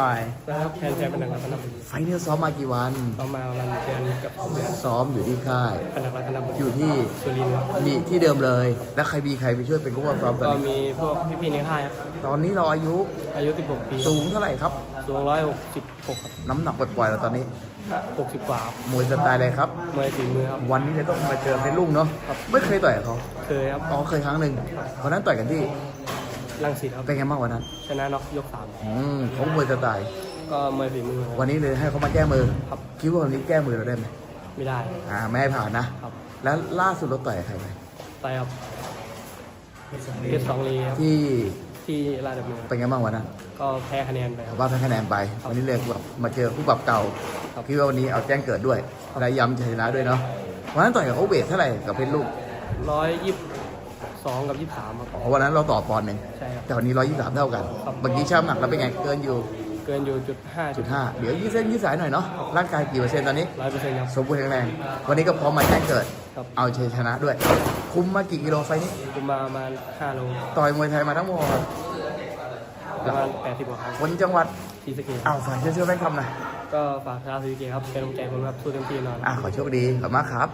ไปนะครับแทนแทนเป็นหนังรัตนบุรีไฟล์นี้ซ้อมมากี่วัน ต่อมาวันเดือนกับเดือนซ้อมอยู่ที่ค่าย เป็นหนังรัตนบุรีอยู่ที่สุรินทร์ครับนี่ที่เดิมเลย แล้วใครมีใครไปช่วยเป็นกู้ว่าซ้อมตอนก็นี้มีพวกพี่ๆในค่ายครับตอนนี้เราอายุอายุ 16 ปีสูงเท่าไหร่ครับ สูง166ครับน้ำหนักปล่อยๆเราตอนนี้ 60กว่าครับมวยสไตล์อะไรครับ มวยฝีมือครับ วันนี้เราต้องมาเจอเพชรลุงเนาะครับไม่เคยต่อยกับเขาเคยครับ อ๋อเคยครั้งหนึ่งวันนั้นต่อยกันที่ ลังสิตครับเป็นไงบ้างวันนั้น ชนะน็อกยกสามอืมเขามวยสไตล์ก็มวยฝีมือวันนี้เลยให้เขามาแก้มือครับคิดว่าวันนี้แก้มือเราได้ไหมไม่ได้ อ่าไม่ให้ผ่านนะครับ แล้วล่าสุดเราต่อยกับใครไปไปครับเพชรสองลีครับที่ที่ราชดำเนินเป็นไงบ้างวันนั้นก็แพ้คะแนนไปครับ ว่าแพ้คะแนนไป วันนี้เลยแบบมาเจอคู่ปรับเก่าครับ คิดว่าวันนี้เอาแจ้งเกิดด้วยและย้ำชัยชนะด้วยเนาะวันนั้นต่อยกับเขาเวทเท่าไหร่กับเพชรลูกร้อยยี่สิบ สองกับยี่สิบสามครับ อ๋อวันนั้นเราต่อปอนด์หนึ่งใช่ครับ แต่วันนี้ร้อยยี่สามเท่ากันครับ เมื่อกี้ช่างน้ำหนักเราเป็นไงเกินอยู่เกินอยู่จุดห้าจุดห้าเดี๋ยวยืดเส้นยืดสายหน่อยเนาะร่างกายกี่เปอร์เซ็นต์ตอนนี้ร้อยเปอร์เซ็นต์ครับ สมบูรณ์แข็งแรงวันนี้ก็พร้อมมาแจ้งเกิด ครับ เอาชัยชนะด้วย คุมมากี่กิโลไฟล์นี้คุมมาประมาณห้าโลต่อยมวยไทยมาทั้งหมดประมาณแปดสิบกว่าครั้งคนจังหวัดทีสเกตอ้าวฝากเชื่อเชื่อแฟนคำหนะก็ฝากชาวทีสเกตครับเป็นกำลังใจผมครับสู้เต็มที่แน่นอน อะขอโชคดีขอบคุณมากครับ